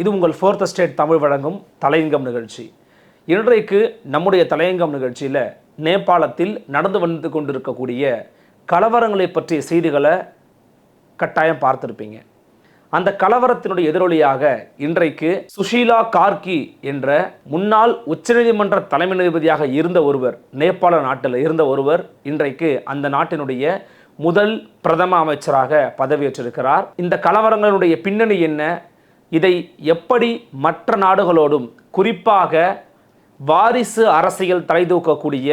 இது உங்கள் fourth state Tamil வழங்கும் தலையங்கம் நிகழ்ச்சி. இன்றைக்கு நம்முடைய தலையங்கம் நிகழ்ச்சியில் நேபாளத்தில் நடந்து வந்து கொண்டிருக்கக்கூடிய கலவரங்களை பற்றிய செய்திகளை கட்டாயம் பார்த்துருப்பீங்க. அந்த கலவரத்தினுடைய எதிரொலியாக இன்றைக்கு சுஷீலா கார்கி என்ற முன்னாள் உச்சநீதிமன்ற தலைமை நீதிபதியாக இருந்த ஒருவர் நேபாள நாட்டில் இருந்த ஒருவர் இன்றைக்கு அந்த நாட்டினுடைய முதல் பிரதம அமைச்சராக பதவியேற்றிருக்கிறார். இந்த கலவரங்களுடைய பின்னணி என்ன? இதை எப்படி மற்ற நாடுகளோடும் குறிப்பாக வாரிசு அரசியல் தலைதூக்கக்கூடிய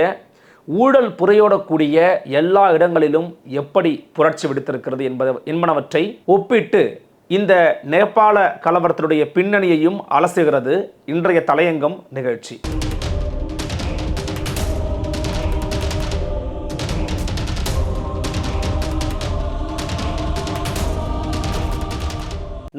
ஊழல் புரையோடக்கூடிய எல்லா இடங்களிலும் எப்படி புரட்சி விடுத்திருக்கிறது என்பது என்பனவற்றை ஒப்பிட்டு இந்த நேபாள கலவரத்தினுடைய பின்னணியையும் அலசுகிறது இன்றைய தலையங்கம் நிகழ்ச்சி.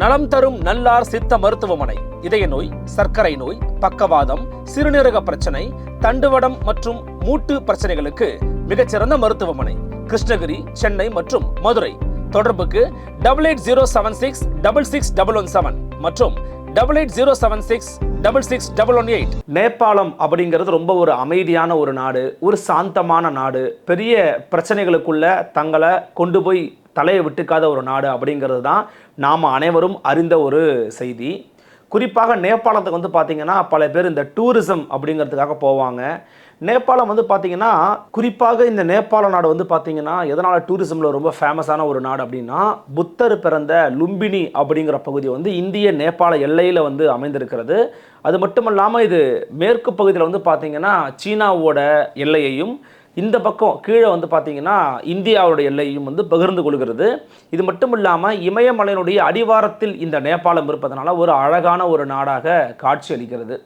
நலம் தரும் நல்லார் சித்த மருத்துவமனை இதய நோய் சர்க்கரை நோய் பக்கவாதம் சிறுநீரக பிரச்சனை தண்டுவடம் மற்றும் மூட்டு பிரச்சனைகளுக்கு மிகச்சிறந்த மருத்துவமனை கிருஷ்ணகிரி சென்னை மற்றும் மதுரை. தொடர்புக்கு double eight zero seven six double six double one seven மற்றும் double eight zero seven six double six double one eight Nepal அப்படிங்கிறது ரொம்ப ஒரு அமைதியான ஒரு நாடு ஒரு சாந்தமான நாடு. பெரிய பிரச்சனைகளுக்குள்ள தங்களை கொண்டு போய் தலையை விட்டுக்காத ஒரு நாடு அப்படிங்கிறது தான் நாம் அனைவரும் அறிந்த ஒரு செய்தி. குறிப்பாக நேபாளத்துக்கு வந்து பார்த்திங்கன்னா பல பேர் இந்த டூரிசம் அப்படிங்கிறதுக்காக போவாங்க. நேபாளம் வந்து பார்த்திங்கன்னா குறிப்பாக இந்த நேபாள நாடு வந்து பார்த்திங்கன்னா எதனால் டூரிசமில் ரொம்ப ஃபேமஸான ஒரு நாடு அப்படின்னா புத்தர் பிறந்த லும்பினி அப்படிங்கிற பகுதி வந்து இந்திய நேபாள எல்லையில் வந்து அமைந்திருக்கிறது. அது மட்டும் இல்லாமல் இது மேற்கு பகுதியில் வந்து பார்த்திங்கன்னா சீனாவோட எல்லையையும் இந்த பக்கம் கீழே வந்து பார்த்தீங்கன்னா இந்தியாவுடைய எல்லையும் வந்து பகிர்ந்து கொள்கிறது. இது மட்டும் இல்லாமல் இமயமலையினுடைய அடிவாரத்தில் இந்த நேபாளம் இருப்பதனால ஒரு அழகான ஒரு நாடாக காட்சி அளிக்கிறது.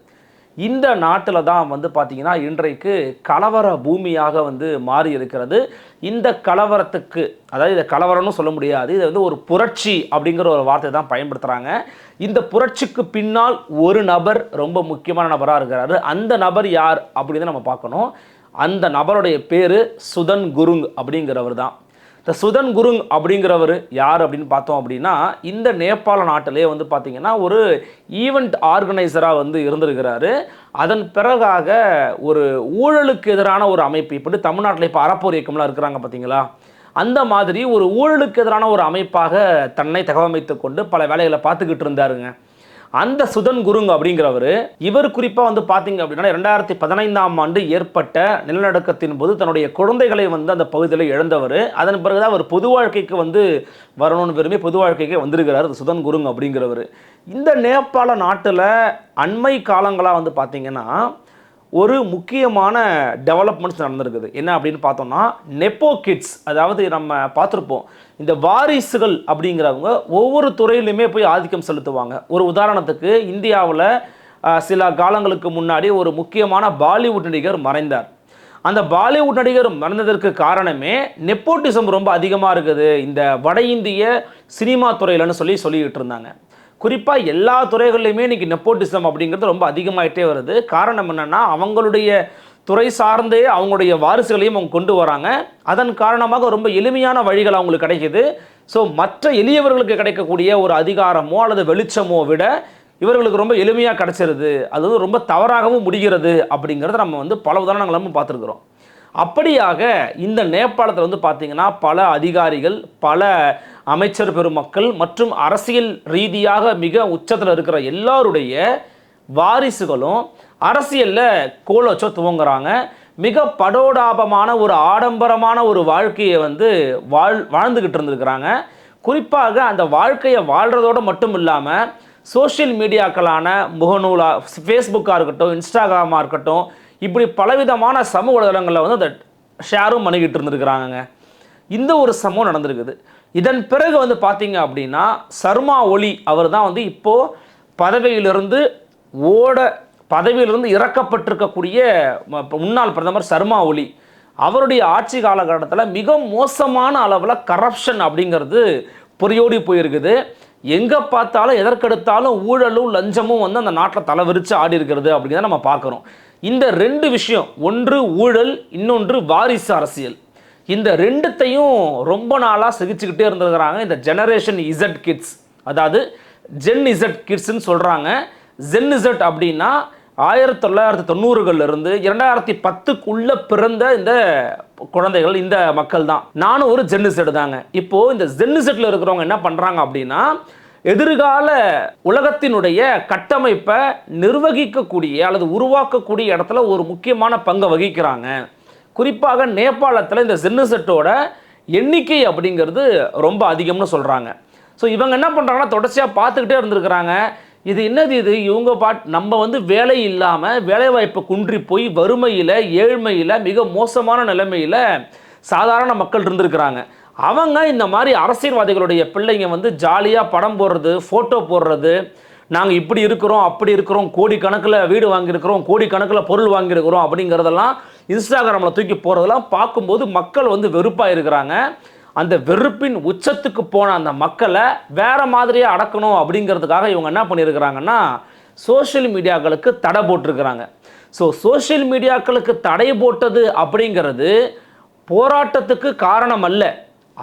இந்த நாட்டில் தான் வந்து பார்த்திங்கன்னா இன்றைக்கு கலவர பூமியாக வந்து மாறி இருக்கிறது. இந்த கலவரத்துக்கு அதாவது இதை கலவரம்னு சொல்ல முடியாது இது வந்து ஒரு புரட்சி அப்படிங்கிற ஒரு வார்த்தை தான் பயன்படுத்துகிறாங்க இந்த புரட்சிக்கு பின்னால் ஒரு நபர் ரொம்ப முக்கியமான நபராக இருக்கிறாரு. அந்த நபர் யார் அப்படின்னு நம்ம பார்க்கணும். அந்த நபருடைய பேர் சுதன் குருங் அப்படிங்கிறவர் தான். இந்த சுதன் குருங் அப்படிங்கிறவர் யார் அப்படின்னு பார்த்தோம் அப்படின்னா இந்த நேபாள நாட்டிலே வந்து பார்த்திங்கன்னா ஒரு ஈவெண்ட் ஆர்கனைசராக வந்து இருந்திருக்கிறாரு. அதன் பிறகாக ஒரு ஊழலுக்கு எதிரான ஒரு அமைப்பு இப்படி தமிழ்நாட்டில் இப்போ அறப்போர் இயக்கம்லாம் இருக்கிறாங்க பார்த்தீங்களா? அந்த மாதிரி ஒரு ஊழலுக்கு எதிரான ஒரு அமைப்பாக தன்னை தகவமைத்து கொண்டு பல வேலைகளை பார்த்துக்கிட்டு இருந்தாருங்க. அந்த சுதன் குருங் அப்படிங்கிறவர் இவர் குறிப்பாக வந்து பார்த்தீங்க அப்படின்னா ரெண்டாயிரத்தி பதினைந்தாம் ஆண்டு ஏற்பட்ட நிலநடுக்கத்தின் போது தன்னுடைய குழந்தைகளை வந்து அந்த பகுதியில் இழந்தவர். அதன் பிறகுதான் அவர் பொது வாழ்க்கைக்கு வந்து வரணும்னு விரும்பி பொது வாழ்க்கைக்கு வந்திருக்கிறார் சுதன் குருங் அப்படிங்கிறவர். இந்த நேபாள நாட்டில் அண்மை காலங்களாக வந்து பார்த்தீங்கன்னா ஒரு முக்கியமான டெவலப்மெண்ட்ஸ் நடந்திருக்குது. என்ன அப்படின்னு பார்த்தோம்னா நெப்போ கிட்ஸ் அதாவது நம்ம பார்த்துருப்போம் இந்த வாரிசுகள் அப்படிங்கிறவங்க ஒவ்வொரு துறையிலுமே போய் ஆதிக்கம் செலுத்துவாங்க. ஒரு உதாரணத்துக்கு இந்தியாவில் சில காலங்களுக்கு முன்னாடி ஒரு முக்கியமான பாலிவுட் நடிகர் மறைந்தார். அந்த பாலிவுட் நடிகர் மறந்ததற்கு காரணமே நெப்போட்டிசம் ரொம்ப அதிகமாக இருக்குது. இந்த வட இந்திய சினிமா துறையிலன்னு சொல்லி சொல்லிக்கிட்டு இருந்தாங்க. குறிப்பாக எல்லா துறைகள்லையுமே இன்றைக்கி நெப்போட்டிசம் அப்படிங்கிறது ரொம்ப அதிகமாகிட்டே வருது. காரணம் என்னென்னா அவங்களுடைய துறை சார்ந்தே அவங்களுடைய வாரிசுகளையும் அவங்க கொண்டு வராங்க. அதன் காரணமாக ரொம்ப எளிமையான வழிகள் அவங்களுக்கு கிடைக்குது. ஸோ மற்ற எளியவர்களுக்கு கிடைக்கக்கூடிய ஒரு அதிகாரமோ அல்லது வெளிச்சமோ விட இவர்களுக்கு ரொம்ப எளிமையாக கிடைச்சிருது. அது வந்து ரொம்ப தவறாகவும் முடிகிறது அப்படிங்கிறத நம்ம வந்து பல உதாரணங்களும் பார்த்துருக்குறோம். அப்படியாக இந்த நேபாளத்தில் வந்து பார்த்திங்கன்னா பல அதிகாரிகள் பல அமைச்சர் பெருமக்கள் மற்றும் அரசியல் ரீதியாக மிக உச்சத்தில் இருக்கிற எல்லாருடைய வாரிசுகளும் அரசியலில் கோல் வச்சோ துவங்குறாங்க. மிக படோடாபமான ஒரு ஆடம்பரமான ஒரு வாழ்க்கையை வந்து வாழ் வாழ்ந்துக்கிட்டு இருந்திருக்கிறாங்க. குறிப்பாக அந்த வாழ்க்கையை வாழ்கிறதோடு மட்டும் இல்லாமல் சோஷியல் மீடியாக்களான முகநூலா ஃபேஸ்புக்காக இருக்கட்டும் இன்ஸ்டாகிராமாக இருக்கட்டும் இப்படி பலவிதமான சமூக வலைதளங்களில் வந்து அதை ஷேரும் பண்ணிக்கிட்டு இருந்திருக்கிறாங்கங்க. இந்த ஒரு சம்பவம் நடந்திருக்குது. இதன் பிறகு வந்து பார்த்தீங்க அப்படின்னா சர்மா ஒளி அவர் தான் வந்து இப்போது பதவியிலிருந்து ஓட பதவியிலிருந்து இறக்கப்பட்டிருக்கக்கூடிய முன்னாள் பிரதமர் சர்மா ஒளி அவருடைய ஆட்சி காலகட்டத்தில் மிக மோசமான அளவில் கரப்ஷன் அப்படிங்கிறது பொறியோடி போயிருக்குது. எங்கே பார்த்தாலும் எதற்கெடுத்தாலும் ஊழலும் லஞ்சமும் வந்து அந்த நாட்டில் தலைவிரித்து ஆடி இருக்கிறது அப்படிங்கிறத நம்ம பார்க்குறோம். இந்த ரெண்டு விஷயம் ஒன்று ஊழல் இன்னொன்று வாரிசு அரசியல். இந்த ரெண்டுத்தையும் ரொம்ப நாளாக சிகிச்சுக்கிட்டே இருந்துருக்கிறாங்க. இந்த ஜெனரேஷன் இசட் கிட்ஸ் அதாவது ஜென் இசட் கிட்ஸ்ன்னு சொல்கிறாங்க ஜென் இசட் அப்படின்னா ஆயிரத்தி தொள்ளாயிரத்தி தொண்ணூறுகள்லேருந்து இரண்டாயிரத்தி பத்துக்குள்ளே பிறந்த இந்த குழந்தைகள் இந்த மக்கள் தான் நானும் ஒரு ஜென்னிசெட் தாங்க. இப்போது இந்த ஜென்னிசெட்ல இருக்கிறவங்க என்ன பண்ணுறாங்க அப்படின்னா எதிர்கால உலகத்தினுடைய கட்டமைப்பை நிர்வகிக்கக்கூடிய அல்லது உருவாக்கக்கூடிய இடத்துல ஒரு முக்கியமான பங்கை வகிக்கிறாங்க. குறிப்பாக நேபாளத்தில் இந்த ஜென்னிசெட்டோட எண்ணிக்கை அப்படிங்கிறது ரொம்ப அதிகம்னு சொல்கிறாங்க ஸோ இவங்க என்ன பண்ணுறாங்கன்னா தொடர்ச்சியாக பார்த்துக்கிட்டே இருந்திருக்கிறாங்க. இது என்னது இது? இவங்க பாட் நம்ம வந்து வேலை இல்லாமல் வேலைவாய்ப்பு குன்றி போய் வறுமையில் ஏழ்மையில் மிக மோசமான நிலைமையில் சாதாரண மக்கள் இருந்திருக்கிறாங்க. அவங்க இந்த மாதிரி அரசியல்வாதிகளுடைய பிள்ளைங்க வந்து ஜாலியாக படம் போடுறது ஃபோட்டோ போடுறது நாங்கள் இப்படி இருக்கிறோம் அப்படி இருக்கிறோம் கோடி கணக்கில் வீடு வாங்கியிருக்கிறோம் கோடி கணக்கில் பொருள் வாங்கியிருக்கிறோம் அப்படிங்கிறதெல்லாம் இன்ஸ்டாகிராமில் தூக்கி போகிறதெல்லாம் பார்க்கும்போது மக்கள் வந்து வெறுப்பாக இருக்கிறாங்க. அந்த வெறுப்பின் உச்சத்துக்கு போன அந்த மக்களை வேறு மாதிரியே அடக்கணும் அப்படிங்கிறதுக்காக இவங்க என்ன பண்ணியிருக்கிறாங்கன்னா சோஷியல் மீடியாக்களுக்கு தடை போட்டிருக்கிறாங்க. ஸோ சோஷியல் மீடியாக்களுக்கு தடை போட்டது அப்படிங்கிறது போராட்டத்துக்கு காரணம் அல்ல.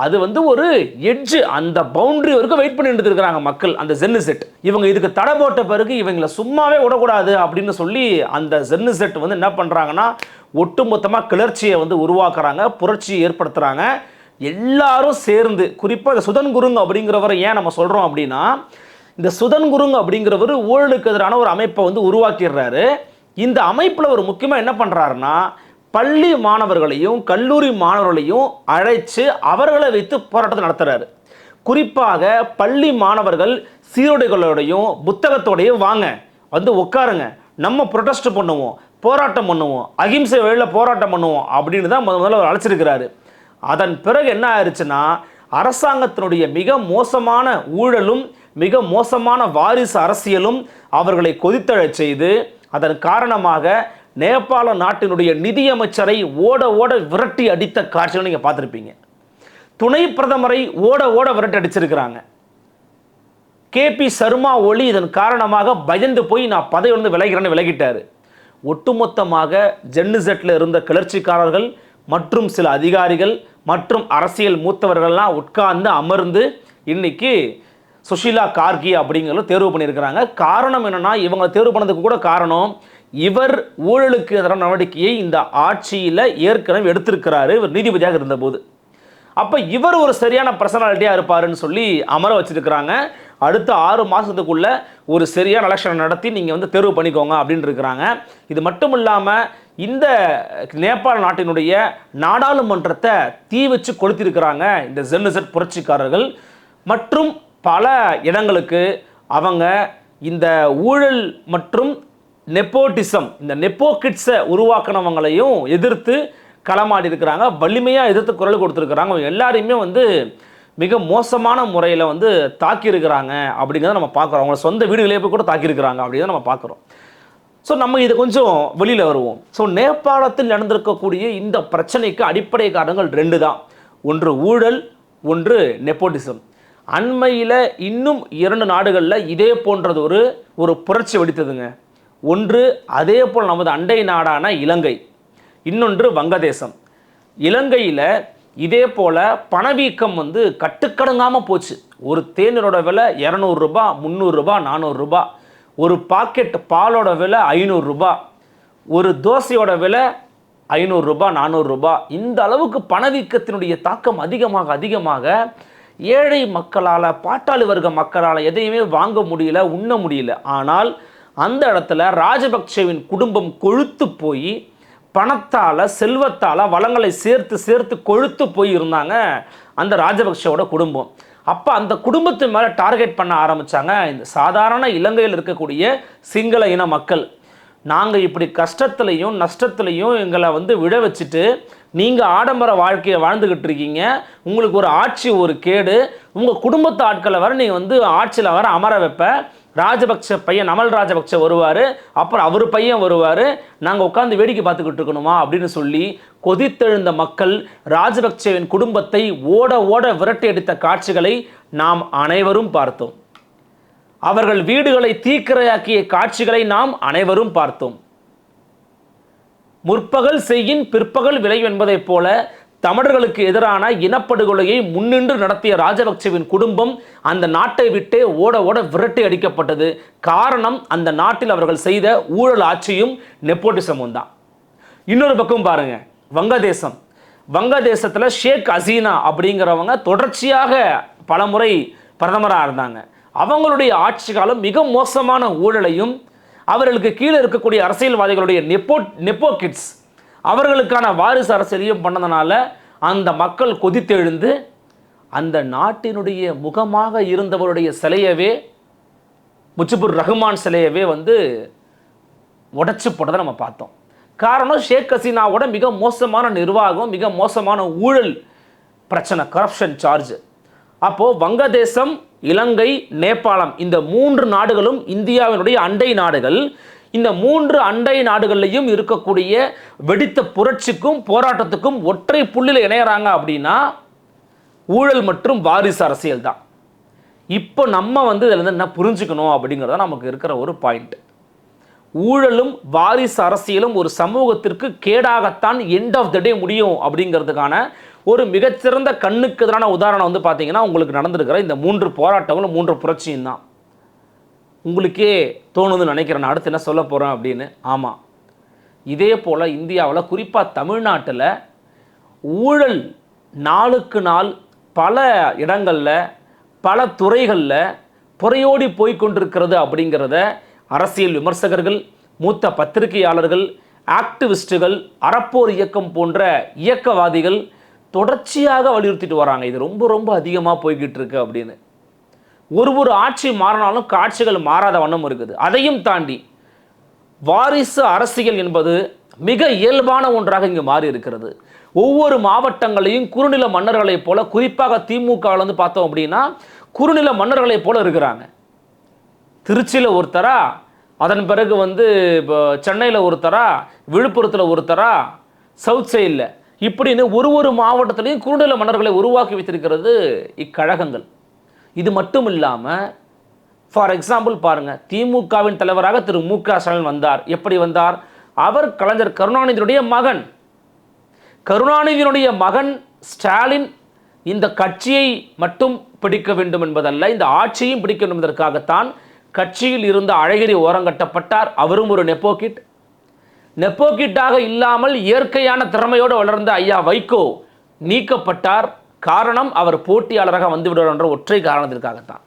அது வந்து ஒரு எட்ஜு அந்த பவுண்டரி வரைக்கும் வெயிட் பண்ணிட்டு இருக்கிறாங்க மக்கள். அந்த ஜென்னு செட் இவங்க இதுக்கு தடை போட்ட பிறகு இவங்களை சும்மாவே விடக்கூடாது அப்படின்னு சொல்லி அந்த ஜென்னு செட் வந்து என்ன பண்ணுறாங்கன்னா ஒட்டுமொத்தமாக கிளர்ச்சியை வந்து உருவாக்குறாங்க புரட்சியை ஏற்படுத்துகிறாங்க எல்லாரும் சேர்ந்து குறிப்பாக இந்த சுதன் குருங் அப்படிங்கிறவரை ஏன் நம்ம சொல்கிறோம் அப்படின்னா இந்த சுதன் குருங் அப்படிங்கிறவர் ஊழலுக்கு எதிரான ஒரு அமைப்பை வந்து உருவாக்கிடுறாரு. இந்த அமைப்பில் ஒரு முக்கியமாக என்ன பண்ணுறாருன்னா பள்ளி மாணவர்களையும் கல்லூரி மாணவர்களையும் அழைச்சு அவர்களை வைத்து போராட்டத்தை நடத்துறாரு. குறிப்பாக பள்ளி மாணவர்கள் சீருடைகளோடையும் புத்தகத்தோடையும் வாங்க. வந்து உட்காருங்க. நம்ம ப்ரொடெஸ்ட் பண்ணுவோம் போராட்டம் பண்ணுவோம் அகிம்சை வழியில் போராட்டம் பண்ணுவோம் அப்படின்னு தான் முத முதல்ல அவர் அழைச்சிருக்கிறாரு. அதன் பிறகு என்ன ஆயிடுச்சுன்னா அரசாங்கத்தினுடைய மிக மோசமான ஊழலும் மிக மோசமான வாரிசு அரசியலும் அவர்களை கொதித்தழச் செய்து அதன் காரணமாக நேபாள நாட்டினுடைய நிதியமைச்சரை ஓட ஓட விரட்டி அடித்த காட்சிகளை நீங்கள் பார்த்துருப்பீங்க. துணை பிரதமரை ஓட ஓட விரட்டி அடிச்சிருக்கிறாங்க. கேபி சர்மா ஒளி இதன் காரணமாக பயந்து போய் நான் பதவியிலிருந்து விலகிறேன்னு விலகிட்டார். ஒட்டுமொத்தமாக ஜென்னிசெட்டில் இருந்த கிளர்ச்சிக்காரர்கள் மற்றும் சில அதிகாரிகள் மற்றும் அரசியல் மூத்தவர்கள்லாம் உட்கார்ந்து அமர்ந்து இன்னைக்கு சுஷீலா கார்கி அப்படிங்கிறத தேர்வு பண்ணியிருக்கிறாங்க. காரணம் என்னென்னா இவங்க தேர்வு பண்ணதுக்கு கூட காரணம் இவர் ஊழலுக்கு எதிரான நடவடிக்கையை இந்த ஆட்சியில் ஏற்கனவே எடுத்திருக்கிறாரு. இவர் நீதிபதியாக இருந்தபோது. அப்போ இவர் ஒரு சரியான பர்சனாலிட்டியாக இருப்பாருன்னு சொல்லி அமர வச்சிருக்கிறாங்க. அடுத்த ஆறு மாதத்துக்குள்ள ஒரு சரியான எலெக்ஷன் நடத்தி நீங்கள் வந்து தேர்வு பண்ணிக்கோங்க அப்படின்னு இருக்கிறாங்க. இது மட்டும் இல்லாமல் இந்த நேபாள நாட்டினுடைய நாடாளுமன்றத்தை தீ வச்சு கொளுத்திருக்கிறாங்க இந்த ஜென்னிசட் புரட்சிக்காரர்கள். மற்றும் பல இடங்களுக்கு அவங்க இந்த ஊழல் மற்றும் நெப்போட்டிசம் இந்த நெப்போகிட்ஸை உருவாக்கினவங்களையும் எதிர்த்து களமாடி இருக்கிறாங்க வலிமையாக எதிர்த்து குரல் கொடுத்துருக்குறாங்க. அவங்க எல்லாரையுமே வந்து மிக மோசமான முறையில் வந்து தாக்கியிருக்கிறாங்க அப்படிங்கிறத நம்ம பார்க்குறோம். அவங்கள சொந்த வீடுகளே போய் கூட தாக்கியிருக்கிறாங்க அப்படிங்கிறத நம்ம பார்க்குறோம். ஸோ நம்ம இது கொஞ்சம் வெளியில் வருவோம். ஸோ நேபாளத்தில் நடந்திருக்கக்கூடிய இந்த பிரச்சனைக்கு அடிப்படை காரணங்கள் ரெண்டு தான். ஒன்று ஊழல் ஒன்று நெப்போட்டிசம் அண்மையில் இன்னும் இரண்டு நாடுகளில் இதே போன்றது ஒரு ஒரு புரட்சி வெடித்ததுங்க. ஒன்று அதே போல் நமது அண்டை நாடான இலங்கை இன்னொன்று வங்கதேசம். இலங்கையில் இதே போல் பணவீக்கம் வந்து கட்டுக்கடங்காமல் போச்சு. ஒரு தேநீரோட விலை இரநூறுபா முந்நூறுரூபா நானூறுரூபா ஒரு பாக்கெட் பாலோட விலை ஐநூறுரூபா ஒரு தோசையோட விலை ஐநூறுரூபா நானூறுரூபா இந்த அளவுக்கு பணவீக்கத்தினுடைய தாக்கம் அதிகமாக அதிகமாக ஏழை மக்களால் பாட்டாளி வர்க்க மக்களால் எதையுமே வாங்க முடியல உண்ண முடியல. ஆனால் அந்த இடத்துல ராஜபக்சேவின் குடும்பம் கொழுத்து போய் பணத்தால் செல்வத்தால் வளங்களை சேர்த்து சேர்த்து கொழுத்து போய் இருந்தாங்க அந்த ராஜபக்சேவோட குடும்பம். அப்போ அந்த குடும்பத்து மேலே டார்கெட் பண்ண ஆரம்பித்தாங்க இந்த சாதாரண இலங்கையில் இருக்கக்கூடிய சிங்கள இன மக்கள். நாங்கள் இப்படி கஷ்டத்துலையும் நஷ்டத்துலையும் எங்களை வந்து விழ வச்சுட்டு நீங்கள் ஆடம்பர வாழ்க்கையை வாழ்ந்துக்கிட்டு இருக்கீங்க. உங்களுக்கு ஒரு ஆட்சி ஒரு கேடு. உங்கள் குடும்பத்து ஆட்களை வர நீங்கள் வந்து ஆட்சியில் வர அமர வைப்ப. ராஜபக்ச பையன் அமல் ராஜபக்ச வருவார். அப்புறம் அவர் பையன் வருவார். நாங்கள் உட்காந்து வேடிக்கை பார்த்துக்கிட்டு இருக்கணுமா அப்படின்னு சொல்லி கொதித்தெழுந்த மக்கள் ராஜபக்சேவின் குடும்பத்தை ஓட ஓட விரட்டி அடித்த காட்சிகளை நாம் அனைவரும் பார்த்தோம். அவர்கள் வீடுகளை தீக்கிரையாக்கிய காட்சிகளை நாம் அனைவரும் பார்த்தோம். முற்பகல் செய்யின் பிற்பகல் விளைவு என்பதைப் போல தமிழர்களுக்கு எதிரான இனப்படுகொலையை முன்னின்று நடத்திய ராஜபக்சேவின் குடும்பம் அந்த நாட்டை விட்டே ஓட ஓட விரட்டி அடிக்கப்பட்டது. காரணம் அந்த நாட்டில் அவர்கள் செய்த ஊழல் ஆட்சியும் நெப்போட்டிசமும் தான். இன்னொரு பக்கம் பாருங்க வங்கதேசம். வங்கதேசத்தில் ஷேக் ஹசீனா அப்படிங்கிறவங்க தொடர்ச்சியாக பலமுறை பிரதமராக இருந்தாங்க. அவங்களுடைய ஆட்சி காலம் மிக மோசமான ஊழலையும் அவர்களுக்கு கீழே இருக்கக்கூடிய அரசியல்வாதிகளுடைய நெப்போ நெப்போ கிட்ஸ் அவர்களுக்கான வாரிசு அரசியலையும் பண்ணதுனால அந்த மக்கள் கொதித்தெழுந்து அந்த நாட்டினுடைய முகமாக இருந்தவருடைய சிலையவே முஜிபுர் ரஹ்மான் சிலையவே வந்து உடச்சி போட்டதை நம்ம பார்த்தோம். காரணம் ஷேக் ஹசீனாவோட மிக மோசமான நிர்வாகம் மிக மோசமான ஊழல் பிரச்சனை கரப்ஷன் சார்ஜ் அப்போது வங்கதேசம் இலங்கை நேபாளம் இந்த மூன்று நாடுகளும் இந்தியாவினுடைய அண்டை நாடுகள் இந்த மூன்று அண்டை நாடுகள்லையும் இருக்கக்கூடிய வெடித்த புரட்சிக்கும் போராட்டத்துக்கும் ஒற்றை புள்ளியில் இணையறாங்க அப்படின்னா ஊழல் மற்றும் வாரிசு அரசியல் தான். இப்போ நம்ம வந்து இதில் என்ன புரிஞ்சுக்கணும் அப்படிங்கிறத நமக்கு இருக்கிற ஒரு பாயிண்ட் ஊழலும் வாரிசு அரசியலும் ஒரு சமூகத்திற்கு கேடாகத்தான் எண்ட் ஆஃப் த டே முடியும் அப்படிங்கிறதுக்கான ஒரு மிகச்சிறந்த கண்ணுக்கு எதிரான உதாரணம் வந்து பார்த்தீங்கன்னா உங்களுக்கு நடந்திருக்கிற இந்த மூன்று போராட்டங்களும் மூன்று புரட்சியும் தான். உங்களுக்கே தோணுதுன்னு நினைக்கிறேன். நான் அடுத்து என்ன சொல்ல போகிறேன் அப்படின்னு. ஆமாம் இதே போல் இந்தியாவில் குறிப்பாக தமிழ்நாட்டில் ஊழல் நாளுக்கு நாள் பல இடங்களில் பல துறைகளில் புறையோடி போய்கொண்டிருக்கிறது அப்படிங்கிறத அரசியல் விமர்சகர்கள் மூத்த பத்திரிகையாளர்கள் ஆக்டிவிஸ்ட்டுகள் அறப்போர் இயக்கம் போன்ற இயக்கவாதிகள் தொடர்ச்சியாக வலியுறுத்திட்டு வராங்க. இது ரொம்ப ரொம்ப அதிகமாக போய்கிட்டு இருக்கு அப்படின்னு. ஒரு ஒரு ஆட்சி மாறினாலும் காட்சிகள் மாறாத வண்ணம் இருக்குது. அதையும் தாண்டி வாரிசு அரசியல் என்பது மிக இயல்பான ஒன்றாக இங்கு மாறி இருக்கிறது ஒவ்வொரு மாவட்டங்களையும் குறுநில மன்னர்களைப் போல குறிப்பாக திமுகவில் வந்து பார்த்தோம் அப்படின்னா குறுநில மன்னர்களைப் போல இருக்கிறாங்க. திருச்சியில் ஒருத்தரா அதன் பிறகு வந்து இப்போ சென்னையில் ஒருத்தரா விழுப்புரத்தில் ஒருத்தரா சவுத் சைடில் இப்படின்னு ஒரு ஒரு மாவட்டத்திலையும் குறுநில மன்னர்களை உருவாக்கி வைத்திருக்கிறது இக்கழகங்கள். இது மட்டும் இல்லாமல் ஃபார் எக்ஸாம்பிள் பாருங்கள் திமுகவின் தலைவராக திரு மு க ஸ்டாலின் வந்தார். எப்படி வந்தார்? அவர் கலைஞர் கருணாநிதியுடைய மகன். கருணாநிதியினுடைய மகன் ஸ்டாலின் இந்த கட்சியை மட்டும் பிடிக்க வேண்டும் என்பதல்ல இந்த ஆட்சியையும் பிடிக்க வேண்டும் என்பதற்காகத்தான் கட்சியில் இருந்த அழகிரி ஓரங்கட்டப்பட்டார் அவரும் ஒரு நெப்போகிட் நெப்போகிட்டாக இல்லாமல் இயற்கையான திறமையோடு வளர்ந்த ஐயா வைகோ நீக்கப்பட்டார். காரணம் அவர் போட்டியாளராக வந்து விடுவார் என்ற ஒற்றை காரணத்திற்காகத்தான்.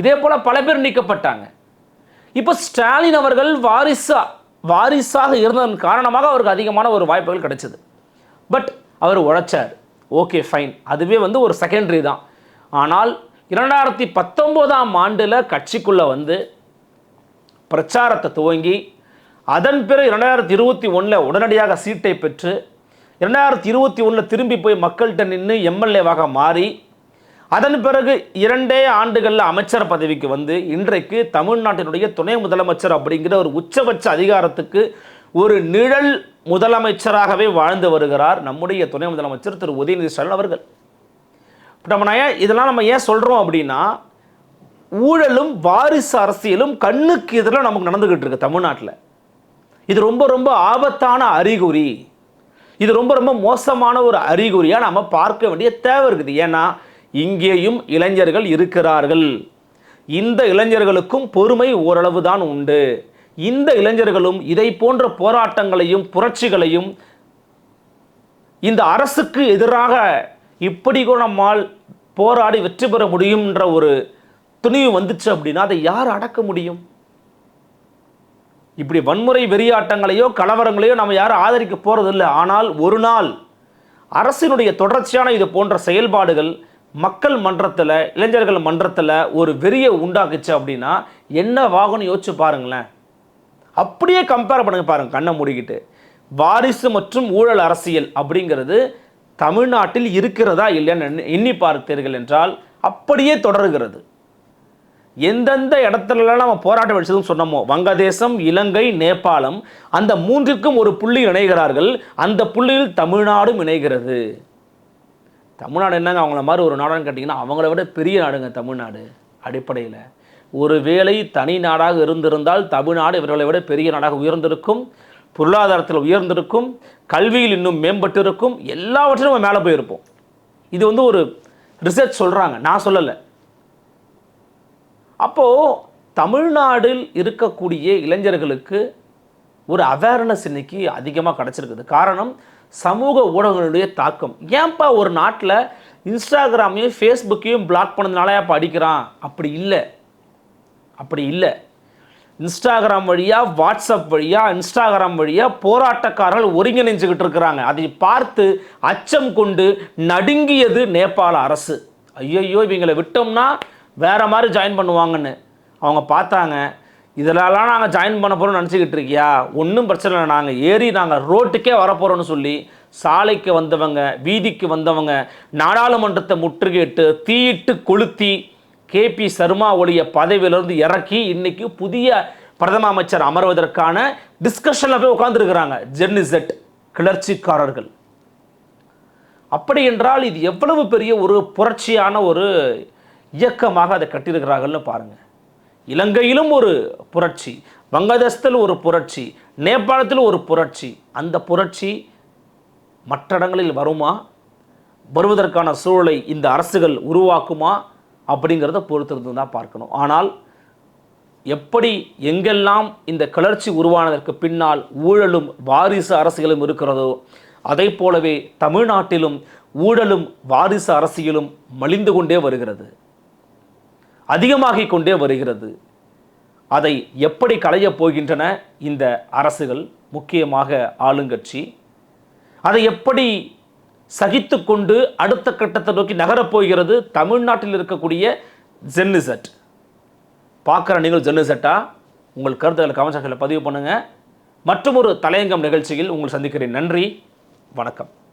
இதே போல பல பேர் நீக்கப்பட்டாங்க. இப்போ ஸ்டாலின் அவர்கள் வாரிசா வாரிசாக இருந்ததன் காரணமாக அவருக்கு அதிகமான ஒரு வாய்ப்புகள் கிடைச்சது. பட் அவர் உழைச்சார். Okay fine. அதுவே வந்து ஒரு செகண்டரி தான். ஆனால் இரண்டாயிரத்தி பத்தொம்போதாம் ஆண்டில் கட்சிக்குள்ளே வந்து பிரச்சாரத்தை துவங்கி அதன் பிறகு இரண்டாயிரத்தி இருபத்தி ஒன்றில் உடனடியாக சீட்டை பெற்று இரண்டாயிரத்தி இருபத்தி ஒன்றில் திரும்பி போய் மக்கள்கிட்ட நின்று எம்எல்ஏவாக மாறி அதன் பிறகு இரண்டே ஆண்டுகளில் அமைச்சர் பதவிக்கு வந்து இன்றைக்கு தமிழ்நாட்டினுடைய துணை முதலமைச்சர் அப்படிங்கிற ஒரு உச்சபட்ச அதிகாரத்துக்கு ஒரு நிழல் முதலமைச்சராகவே வாழ்ந்து வருகிறார் நம்முடைய துணை முதலமைச்சர் திரு உதயநிதி ஸ்டாலின் அவர்கள். நம்ம நான் ஏன் இதெல்லாம் நம்ம ஏன் சொல்கிறோம் அப்படின்னா ஊழலும் வாரிசு அரசியலும் கண்ணுக்கு எதிராக நமக்கு நடந்துக்கிட்டு இருக்கு தமிழ்நாட்டில். இது ரொம்ப ரொம்ப ஆபத்தான அறிகுறி. இது ரொம்ப ரொம்ப மோசமான ஒரு அறிகுறியாக நம்ம பார்க்க வேண்டிய தேவை இருக்குது. ஏன்னா இங்கேயும் இளைஞர்கள் இருக்கிறார்கள். இந்த இளைஞர்களுக்கும் பொறுமை ஓரளவு தான் உண்டு. இந்த இளைஞர்களும் இதை போன்ற போராட்டங்களையும் புரட்சிகளையும் இந்த அரசுக்கு எதிராக இப்படி கூட நம்மால் போராடி வெற்றி பெற முடியும்ன்ற ஒரு துணிவு வந்துச்சு அப்படின்னா அதை யார் அடக்க முடியும்? இப்படி வன்முறை வெறியாட்டங்களையோ கலவரங்களையோ நம்ம யாரும் ஆதரிக்க போகிறதில்லை ஆனால் ஒரு நாள் அரசினுடைய தொடர்ச்சியான இது போன்ற செயல்பாடுகள் மக்கள் மன்றத்தில் இளைஞர்கள் மன்றத்தில் ஒரு வெறியை உண்டாக்குச்சு அப்படின்னா என்ன வாகனம் யோசிச்சு பாருங்களேன். அப்படியே கம்பேர் பண்ணுங்க பாருங்க கண்ணை மூடிக்கிட்டு. வாரிசு மற்றும் ஊழல் அரசியல் அப்படிங்கிறது தமிழ்நாட்டில் இருக்கிறதா இல்லைன்னு எண்ணி- எண்ணி பார்த்தீர்கள் என்றால் அப்படியே தொடர்கிறது. எந்தெந்த இடத்துலலாம் நம்ம போராட்டம் வச்சதுன்னு சொன்னோமோ வங்கதேசம் இலங்கை நேபாளம் அந்த மூன்றிற்கும் ஒரு புள்ளி இணைகிறார்கள். அந்த புள்ளியில் தமிழ்நாடும் இணைகிறது. தமிழ்நாடு என்னங்க? அவங்கள மாதிரி ஒரு நாடுன்னு கேட்டிங்கன்னா அவங்கள விட பெரிய நாடுங்க தமிழ்நாடு அடிப்படையில். ஒருவேளை தனி நாடாக இருந்திருந்தால் தமிழ்நாடு இவர்களை விட பெரிய நாடாக உயர்ந்திருக்கும் பொருளாதாரத்தில் உயர்ந்திருக்கும் கல்வியில் இன்னும் மேம்பட்டிருக்கும் எல்லாவற்றிலும் நம்ம மேலே போயிருப்போம். இது வந்து ஒரு ரிசர்ச் சொல்கிறாங்க நான் சொல்லலை. அப்போது தமிழ்நாட்டில் இருக்கக்கூடிய இளைஞர்களுக்கு ஒரு அவேர்னஸ் இன்னைக்கு அதிகமாக கிடச்சிருக்குது. காரணம் சமூக ஊடகங்களுடைய தாக்கம். ஏன்பா ஒரு நாட்டில் இன்ஸ்டாகிராமையும் ஃபேஸ்புக்கையும் பிளாக் பண்ணதுனால படிக்கிறான் அடிக்கிறான்? அப்படி இல்லை. அப்படி இல்லை. இன்ஸ்டாகிராம் வழியாக வாட்ஸ்அப் வழியாக இன்ஸ்டாகிராம் வழியாக போராட்டக்காரர்கள் ஒருங்கிணைஞ்சுக்கிட்டு இருக்கிறாங்க. அதை பார்த்து அச்சம் கொண்டு நடுங்கியது நேபாள அரசு. ஐயையோ இவங்களை விட்டோம்னா வேறு மாதிரி ஜாயின் பண்ணுவாங்கன்னு. அவங்க பார்த்தாங்க இதிலலாம் நாங்கள் ஜாயின் பண்ண போகிறோம்னு நினச்சிக்கிட்டு இருக்கியா? ஒன்றும் பிரச்சனை இல்லை. நாங்கள் ஏறி நாங்கள் ரோட்டுக்கே வரப்போகிறோம்னு சொல்லி சாலைக்கு வந்தவங்க வீதிக்கு வந்தவங்க நாடாளுமன்றத்தை முற்றுகையிட்டு தீயிட்டு கொளுத்தி கேபி சர்மா ஒளிய பதவியிலிருந்து இறக்கி இன்னைக்கு புதிய பிரதம அமைச்சர் அமர்வதற்கான டிஸ்கஷனில் போய் உட்காந்துருக்கிறாங்க ஜெர்னிசெட் கிளர்ச்சிக்காரர்கள். அப்படி என்றால் இது எவ்வளவு பெரிய ஒரு புரட்சியான ஒரு இயக்கமாக அதை கட்டியிருக்கிறார்கள்னு பாருங்க. இலங்கையிலும் ஒரு புரட்சி வங்கதேசத்தில் ஒரு புரட்சி நேபாளத்தில் ஒரு புரட்சி. அந்த புரட்சி மற்ற இடங்களில் வருமா? வருவதற்கான சூழலை இந்த அரசுகள் உருவாக்குமா? அப்படிங்கிறத பொறுத்திருந்து தான் பார்க்கணும். ஆனால் எப்படி எங்கெல்லாம் இந்த கிளர்ச்சி உருவானதற்கு பின்னால் ஊழலும் வாரிசு அரசியலும் இருக்கிறதோ அதை போலவே தமிழ்நாட்டிலும் ஊழலும் வாரிசு அரசியலும் மலிந்து கொண்டே வருகிறது. அதிகமாகிக் கொண்டே வருகிறது. அதை எப்படி களையப் போகின்றன இந்த அரசுகள் முக்கியமாக ஆளுங்கட்சி? அதை எப்படி சகித்து கொண்டு அடுத்த கட்டத்தை நோக்கி நகரப் போகிறது தமிழ்நாட்டில் இருக்கக்கூடிய ஜென்னிசெட் பார்க்குற நீங்கள் ஜென்னிசட்டா உங்கள் கருத்துக்களை கமெண்ட் பதிவு பண்ணுங்கள் மற்றும் ஒரு தலையங்கம் நிகழ்ச்சியில் உங்கள் சந்திக்கிறேன். நன்றி. வணக்கம்.